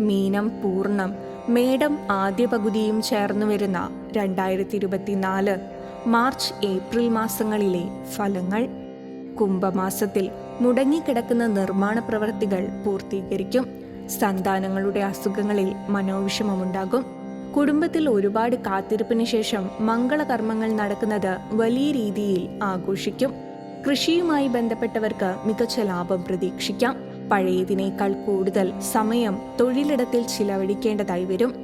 മീനം പൂർണം. മേടം ആദ്യ പകുതിയും ചേർന്നു വരുന്ന രണ്ടായിരത്തി ഇരുപത്തിനാല് മാർച്ച് ഏപ്രിൽ മാസങ്ങളിലെ ഫലങ്ങൾ. കുംഭമാസത്തിൽ മുടങ്ങിക്കിടക്കുന്ന നിർമ്മാണ പ്രവൃത്തികൾ പൂർത്തീകരിക്കും. സന്താനങ്ങളുടെ അസുഖങ്ങളിൽ മനോവിഷമമുണ്ടാകും. കുടുംബത്തിൽ ഒരുപാട് കാത്തിരിപ്പിന് ശേഷം മംഗളകർമ്മങ്ങൾ നടക്കുന്നത് വലിയ രീതിയിൽ ആഘോഷിക്കും. കൃഷിയുമായി ബന്ധപ്പെട്ടവർക്ക് മികച്ച ലാഭം പ്രതീക്ഷിക്കാം. പഴയതിനേക്കാൾ കൂടുതൽ സമയം തൊഴിലിടത്തിൽ ചിലവഴിക്കേണ്ടതായി വരും.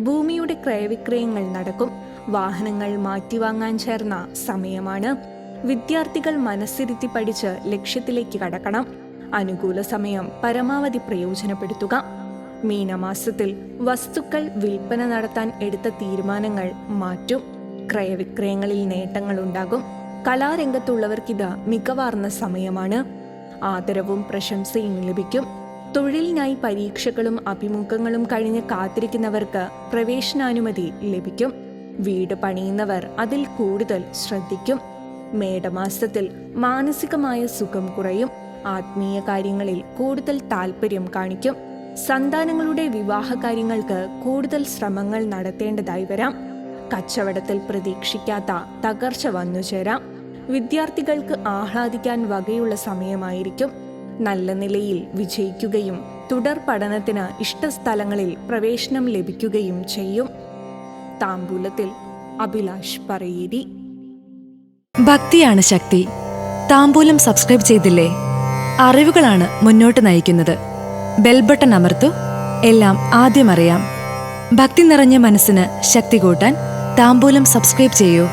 ഭൂമിയുടെ ക്രയവിക്രയങ്ങൾ നടക്കും. വാഹനങ്ങൾ മാറ്റിവാങ്ങാൻ ചേർന്ന സമയമാണ്. വിദ്യാർത്ഥികൾ മനസ്സിരുത്തി പഠിച്ച് ലക്ഷ്യത്തിലേക്ക് കടക്കണം. അനുകൂല സമയം പരമാവധി പ്രയോജനപ്പെടുത്തുക. മീനമാസത്തിൽ വസ്തുക്കൾ വിൽപ്പന നടത്താൻ എടുത്ത തീരുമാനങ്ങൾ മാറ്റും. ക്രയവിക്രയങ്ങളിൽ നേട്ടങ്ങൾ ഉണ്ടാകും കലാരംഗത്തുള്ളവർക്കിത് മികവാർന്ന സമയമാണ്. ആദരവും പ്രശംസയും ലഭിക്കും. തൊഴിലിനായി പരീക്ഷകളും അഭിമുഖങ്ങളും കഴിഞ്ഞ് കാത്തിരിക്കുന്നവർക്ക് പ്രവേശനാനുമതി ലഭിക്കും. വീട് പണിയുന്നവർ അതിൽ കൂടുതൽ ശ്രദ്ധിക്കും. മേടമാസത്തിൽ മാനസികമായ സുഖം കുറയും. ആത്മീയ കാര്യങ്ങളിൽ കൂടുതൽ താല്പര്യം കാണിക്കും. സന്താനങ്ങളുടെ വിവാഹ കാര്യങ്ങൾക്ക് കൂടുതൽ ശ്രമങ്ങൾ നടത്തേണ്ടതായി വരാം. കച്ചവടത്തിൽ പ്രതീക്ഷിക്കാത്ത തകർച്ച വന്നു ചേരാം വിദ്യാർത്ഥികൾക്ക് ആഹ്ലാദിക്കാൻ വകയുള്ള സമയമായിരിക്കും. നല്ല നിലയിൽ വിജയിക്കുകയും തുടർ പഠനത്തിന് ഇഷ്ടസ്ഥലങ്ങളിൽ പ്രവേശനം ലഭിക്കുകയും ചെയ്യും. താമ്പൂലത്തിൽ അഭിലാഷ് പറയേരി. ഭക്തിയാണ് ശക്തി. താമ്പൂലം സബ്സ്ക്രൈബ് ചെയ്തില്ലേ? അറിവുകളാണ് മുന്നോട്ട് നയിക്കുന്നത്. ബെൽബട്ടൺ അമർത്തു. എല്ലാം ആദ്യം അറിയാം. ഭക്തി നിറഞ്ഞ മനസ്സിന് ശക്തി കൂട്ടാൻ താമ്പൂലം സബ്സ്ക്രൈബ് ചെയ്യൂ.